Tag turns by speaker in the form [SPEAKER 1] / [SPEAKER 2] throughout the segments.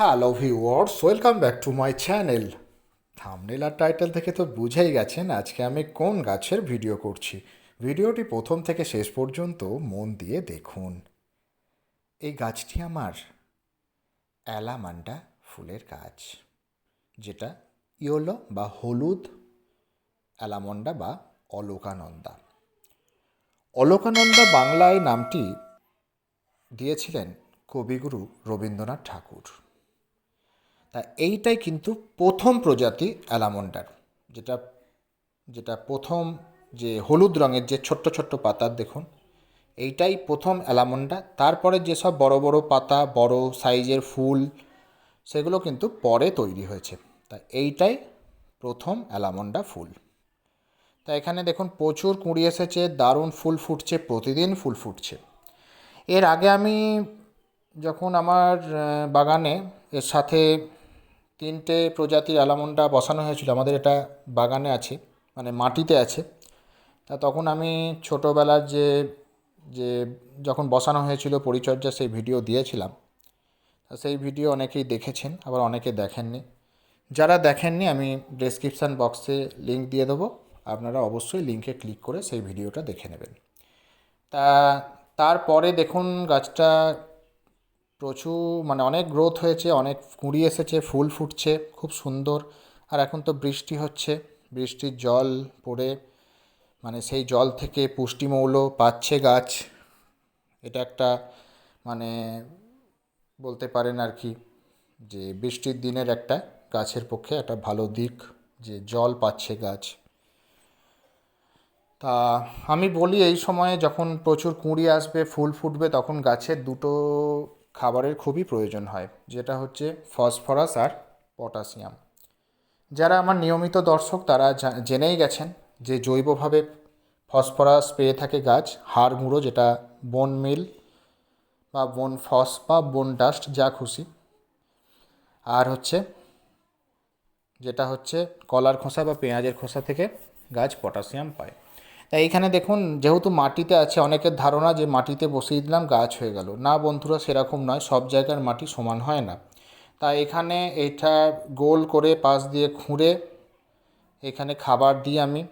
[SPEAKER 1] Hello viewers welcome back to my channel thumbnail R title থেকে তো বুঝেই গেছেন আজকে আমি কোন গাছের ভিডিও করছি। ভিডিওটি প্রথম থেকে শেষ পর্যন্ত মন দিয়ে দেখুন। এই গাছটি আমার অ্যালামান্ডা ফুলের গাছ, যেটা ইয়োলো বা হলুদ, অ্যালামন্ডা বা অলোকানন্দা। অলোকানন্দা বাংলায় নামটি দিয়েছিলেন কবিগুরু রবীন্দ্রনাথ ঠাকুর। তা এইটাই কিন্তু প্রথম প্রজাতি অ্যালামন্ডার। যেটা যেটা প্রথম যে হলুদ রঙের যে ছোট্ট ছোট্ট পাতা, দেখুন, এইটাই প্রথম অ্যালামন্ডা তারপরে যেসব বড় বড় পাতা, বড় সাইজের ফুল, সেগুলো কিন্তু পরে তৈরি হয়েছে। তা এইটাই প্রথম অ্যালামন্ডা ফুল। তা এখানে দেখুন, প্রচুর কুঁড়ি এসেছে, দারুণ ফুল ফুটছে, প্রতিদিন ফুল ফুটছে। এর আগে আমি যখন আমার বাগানে এর সাথে তিনটে প্রজাতির অ্যালামন্ডা বসানো হয়েছিল, আমাদের এটা বাগানে আছে মানে মাটিতে আছে। তা তখন আমি ছোটোবেলার যে যে যখন বসানো হয়েছিল পরিচর্যা, সেই ভিডিও দিয়েছিলাম। সেই ভিডিও অনেকেই দেখেছেন, আবার অনেকে দেখেননি। যারা দেখেননি, আমি ডেসক্রিপশান বক্সে লিংক দিয়ে দেবো, আপনারা অবশ্যই লিঙ্কে ক্লিক করে সেই ভিডিওটা দেখে নেবেন। তা তারপরে দেখুন, গাছটা প্রচুর মানে অনেক গ্রোথ হয়েছে, অনেক কুঁড়ি এসেছে, ফুল ফুটছে, খুব সুন্দর। আর এখন তো বৃষ্টি হচ্ছে, বৃষ্টির জল পড়ে মানে সেই জল থেকে পুষ্টিমৌল পাচ্ছে গাছ। এটা একটা মানে বলতে পারেন আর কি, যে বৃষ্টির দিনের একটা গাছের পক্ষে একটা ভালো দিক, যে জল পাচ্ছে গাছ। তা আমি বলি এই সময়ে যখন প্রচুর কুঁড়ি আসবে, ফুল ফুটবে, তখন গাছের দুটো খাবারের খুবই প্রয়োজন হয়, যেটা হচ্ছে ফসফরাস আর পটাশিয়াম। যারা আমার নিয়মিত দর্শক, তারা জেনেই গেছেন যে জৈবভাবে ফসফরাস পেয়ে থাকে গাছ, হাড় গুঁড়ো যেটা বন মিল বা বন ফস বা বন ডাস্ট যা খুশি। আর হচ্ছে যেটা হচ্ছে কলার খোসা বা পেঁয়াজের খোসা থেকে গাছ পটাশিয়াম পায়। তাই এইখানে দেখুন, যেহেতু মাটিতে আছে অনেকের ধারণা যে মাটিতে বসিয়ে দিলাম, গাছ হয়ে গেল। না বন্ধুরা, সেরকম নয়, সব জায়গার মাটি সমান হয় না। তাই এখানে এটা গোল করে পাশ দিয়ে খুঁড়ে এখানে খাবার দিই আমি।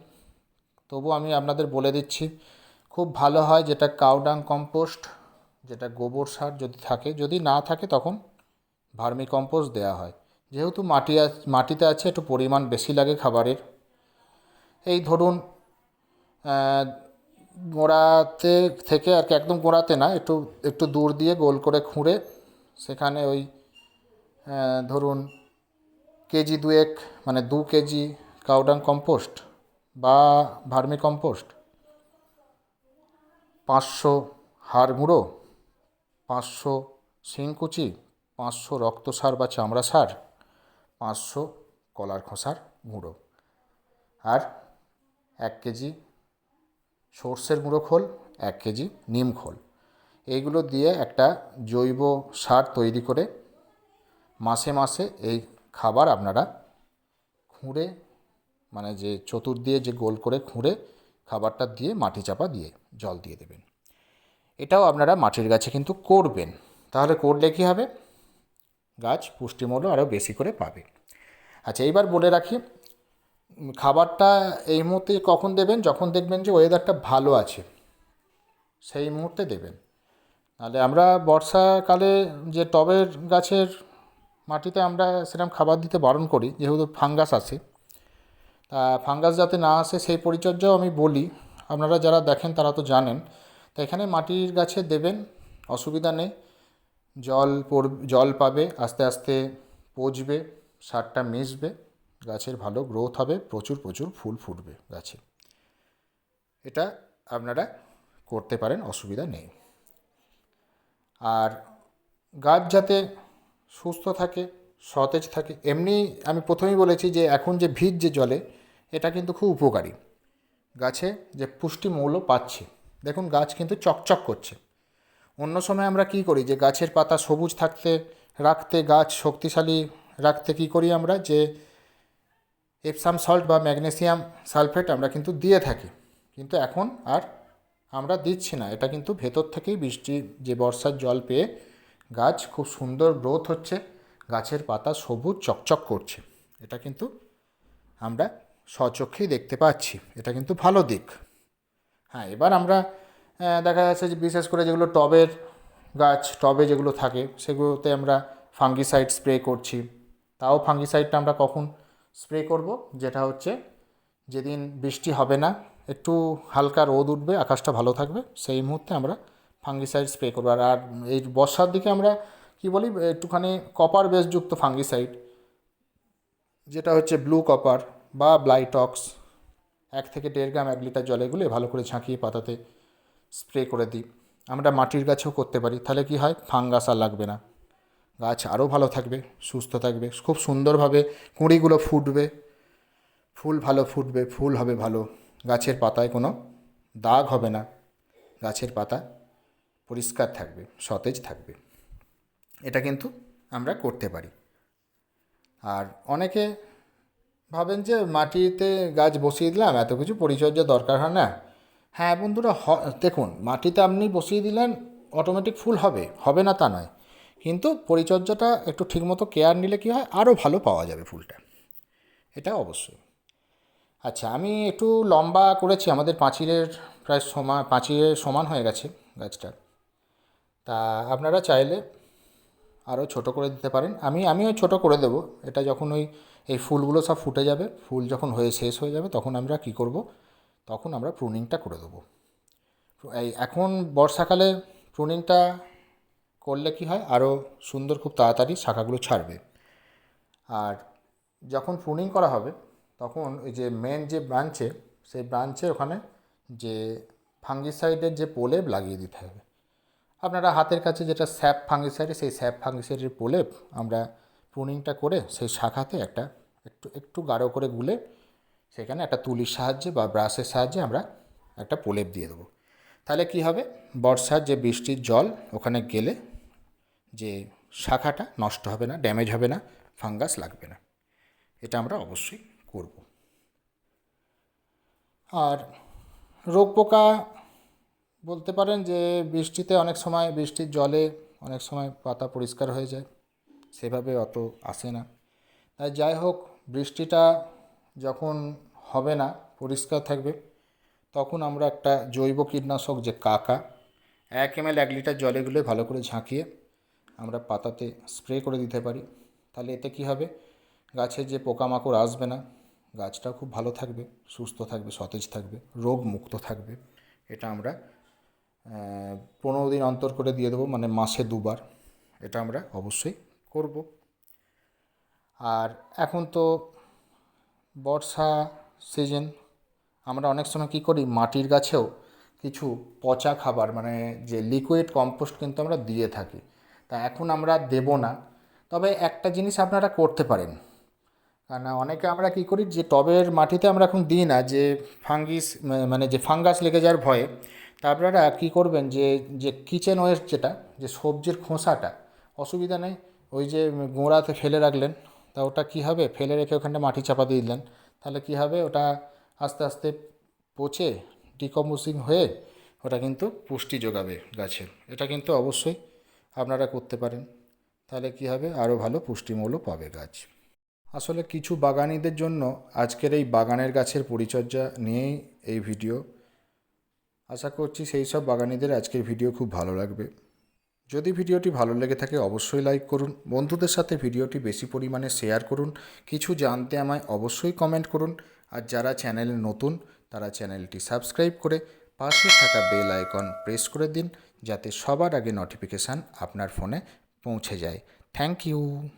[SPEAKER 1] তবু আমি আপনাদের বলে দিচ্ছি, খুব ভালো হয় যেটা কাউডাং কম্পোস্ট যেটা গোবর সার যদি থাকে। যদি না থাকে, তখন ভার্মি কম্পোস্ট দেওয়া হয়। যেহেতু মাটি মাটিতে আছে, একটু পরিমাণ বেশি লাগে খাবারের। এই ধরুন গোড়াতে থেকে আর কি একদম গোড়াতে না, একটু একটু দূর দিয়ে গোল করে খুঁড়ে সেখানে ওই ধরুন কেজি দুয়েক মানে দু কেজি কাউডাং কম্পোস্ট বা ভার্মি কম্পোস্ট, পাঁচশো হাড় গুঁড়ো পাঁচশো শিংকুচি, পাঁচশো রক্ত সার বা চামড়া সার পাঁচশো কলার খোসার গুঁড়ো আর এক কেজি সর্ষের গুঁড়ো খোল, এক কেজি নিম খোল। এইগুলো দিয়ে একটা জৈব সার তৈরি করে মাসে মাসে এই খাবার আপনারা খুঁড়ে মানে যে চতুর দিয়ে যে গোল করে খুঁড়ে খাবারটা দিয়ে মাটি চাপা দিয়ে জল দিয়ে দেবেন। এটাও আপনারা মাটির গাছে কিন্তু করবেন। তাহলে করলে কী হবে? গাছ পুষ্টিমূল্য আরও বেশি করে পাবে। আচ্ছা এইবার বলে রাখি খাবারটা এই মুহূর্তে কখন দেবেন? যখন দেখবেন যে ওয়েদারটা ভালো আছে, সেই মুহূর্তে দেবেন। নাহলে আমরা বর্ষাকালে যে টবের গাছের মাটিতে আমরা সেরকম খাবার দিতে বারণ করি, যেহেতু ফাঙ্গাস আসে তা ফাঙ্গাস যাতে না আসে, সেই পরিচর্যাও আমি বলি। আপনারা যারা দেখেন, তারা তো জানেন। তো এখানে মাটির গাছে দেবেন, অসুবিধা নেই। জল পড় জল পাবে, আস্তে আস্তে পচবে, সারটা মিশবে। গাছের ভালো গ্রোথ হবে, প্রচুর প্রচুর ফুল ফুটবে গাছে। এটা আপনারা করতে পারেন, অসুবিধা নেই। আর গাছ যাতে সুস্থ থাকে, সতেজ থাকে, এমনি আমি প্রথমেই বলেছি যে এখন যে ভিজ যে জলে, এটা কিন্তু খুব উপকারী। গাছে যে পুষ্টি মৌল পাচ্ছে, দেখুন গাছ কিন্তু চকচক করছে। অন্য সময় আমরা কি করি যে গাছের পাতা সবুজ থাকতে, রাখতে, গাছ শক্তিশালী রাখতে কি করি আমরা? যে এপসাম সল্ট বা ম্যাগনেসিয়াম সালফেট আমরা কিন্তু দিয়ে থাকি। কিন্তু এখন আর আমরা দিচ্ছি না। এটা কিন্তু ভেতর থেকেই বৃষ্টি, যে বর্ষার জল পেয়ে গাছ খুব সুন্দর গ্রোথ হচ্ছে। গাছের পাতা সবুজ চকচক করছে। এটা কিন্তু আমরা স্বচক্ষেই দেখতে পাচ্ছি। এটা কিন্তু ভালো দিক। হ্যাঁ এবার আমরা দেখা যাচ্ছে যে বিশেষ করে যেগুলো টবের গাছ, টবে যেগুলো থাকে, সেগুলোতে আমরা ফাঙ্গিসাইড স্প্রে করছি। তাও ফাঙ্গিসাইডটা আমরা কখন স্প্রে করব, যেটা হচ্ছে যেদিন বৃষ্টি হবে না, একটু হালকা রোদ উঠবে, আকাশটা ভালো থাকবে, সেই মুহূর্তে আমরা ফাঙ্গিসাইড স্প্রে করব। আর আর এই বর্ষার দিকে আমরা কি বলি, একটুখানি কপার বেসযুক্ত ফাঙ্গিসাইড, যেটা হচ্ছে ব্লু কপার বা ব্লাইটক্স এক থেকে দেড় গ্রাম, এক লিটার জলে গুলে ভালো করে ঝাঁকিয়ে পাতাতে স্প্রে করে দিই। আমরা মাটির গাছেও করতে পারি, তাহলে কি হয়, ফাঙ্গাস আর লাগবে না। গাছ আরও ভালো থাকবে, সুস্থ থাকবে, খুব সুন্দরভাবে কুঁড়িগুলো ফুটবে, ফুল ভালো ফুটবে, ফুল হবে ভালো, গাছের পাতায় কোনো দাগ হবে না, গাছের পাতা পরিষ্কার থাকবে, সতেজ থাকবে। এটা কিন্তু আমরা করতে পারি। আর অনেকে ভাবেন যে মাটিতে গাছ বসিয়ে দিলাম, এত কিছু পরিচর্যা দরকার হয় না। হ্যাঁ বন্ধুরা দেখুন, মাটিতে আপনি বসিয়ে দিলেন অটোমেটিক ফুল হবে হবে না তা নয়। কিন্তু পরিচর্যাটা একটু ঠিকমতো কেয়ার নিলে কী হয়? আরও ভালো পাওয়া যাবে ফুলটা। এটা অবশ্যই। আচ্ছা আমি একটু লম্বা করেছি। আমাদের পাঁচিলের প্রায় সমান পাঁচিলের সমান হয়ে গেছে গাছটা তা আপনারা চাইলে আরও ছোট করে দিতে পারেন। আমি, আমিও ছোট করে দেবো। এটা যখন ওই, এই ফুলগুলো সব ফুটে যাবে, ফুল যখন হয়ে, শেষ হয়ে যাবে, তখন আমরা কি করব? তখন আমরা প্রুনিংটা করে দেবো। এই এখন বর্ষাকালে প্রুনিংটা করলে কি হয়? আরও সুন্দর খুব তাড়াতাড়ি শাখাগুলো ছাড়বে। আর যখন প্রুনিং করা হবে, তখন ওই যে মেন যে ব্রাঞ্চে সেই ব্রাঞ্চে ওখানে যে ফাঙ্গিসাইডের যে প্রলেপ লাগিয়ে দিতে হবে। আপনারা হাতের কাছে যেটা স্যাপ ফাঙ্গিসাইড সেই স্যাপ ফাঙ্গিসাইডের প্রলেপ আমরা প্রুনিংটা করে সেই শাখাতে একটা একটু একটু গাঢ় করে গুলে সেখানে একটা তুলির সাহায্যে বা ব্রাশের সাহায্যে আমরা একটা প্রলেপ দিয়ে দেবো। তাহলে কি হবে? বর্ষার যে বৃষ্টির জল ওখানে গেলে যে শাখাটা নষ্ট হবে না ড্যামেজ হবে না ফাঙ্গাস লাগবে না। এটা আমরা অবশ্যই করব। আর রোগ পোকা বলতে পারেন যে বৃষ্টিতে অনেক সময় বৃষ্টির জলে অনেক সময় পাতা পরিষ্কার হয়ে যায়, সেভাবে অত আসে না। তাই যাই হোক, বৃষ্টিটা যখন হবে না, পরিষ্কার থাকবে, তখন আমরা একটা জৈব কীটনাশক যে কাকা, এক এম এক লিটার জলে গুলে ভালো করে ঝাঁকিয়ে আমরা পাতাতে স্প্রে করে দিতে পারি, তাহলে এতে কী হবে? গাছের যে পোকামাকড় আসবে না, গাছটাও খুব ভালো থাকবে, সুস্থ থাকবে, সতেজ থাকবে, রোগ মুক্ত থাকবে। এটা আমরা পনেরো দিন অন্তর করে দিয়ে দেবো মানে মাসে দুবার। এটা আমরা অবশ্যই করব। আর এখন তো বর্ষা সিজন আমরা অনেক সময় কী করি? মাটির গাছেও কিছু পচা খাবার মানে যে লিকুইড কম্পোস্ট কিন্তু আমরা দিয়ে থাকি। তা এখন আমরা দেব না। তবে একটা জিনিস আপনারা করতে পারেন। কারণ অনেকে আমরা কী করি যে টবের মাটিতে আমরা এখন দিই না, যে ফাঙ্গিস মানে যে ফাঙ্গাস লেগে যাওয়ার ভয়ে, তা আপনারা কী করবেন যে যে কিচেন ওয়েস্ট যেটা, যে সবজির খোসাটা, অসুবিধা নেই, ওই যে গোড়াতে ফেলে রাখলেন, তা ওটা কী হবে? ফেলে রেখে ওখানটা মাটি চাপা দিয়ে দিলেন, তাহলে কী হবে? ওটা আস্তে আস্তে পচে, ডিকম্পোজিং হয়ে, ওটা কিন্তু পুষ্টি যোগাবে গাছের এটা কিন্তু অবশ্যই আপনারা করতে পারেন। তাহলে কী হবে? আরও ভালো পুষ্টিমূল্য পাবে গাছ। আসলে কিছু বাগানিদের জন্য আজকের এই বাগানের গাছের পরিচর্যা নিয়েই এই ভিডিও। আশা করছি সেই সব বাগানিদের আজকের ভিডিও খুব ভালো লাগবে। যদি ভিডিওটি ভালো লেগে থাকে অবশ্যই লাইক করুন। বন্ধুদের সাথে ভিডিওটি বেশি পরিমাণে শেয়ার করুন। কিছু জানতে আমায় অবশ্যই কমেন্ট করুন। আর যারা চ্যানেলে নতুন, তারা চ্যানেলটি সাবস্ক্রাইব করে পাশে থাকা বেল আইকন প্রেস করে দিন। যাতে সবার আগে নোটিফিকেশান আপনার ফোনে পৌঁছে যায়। Thank you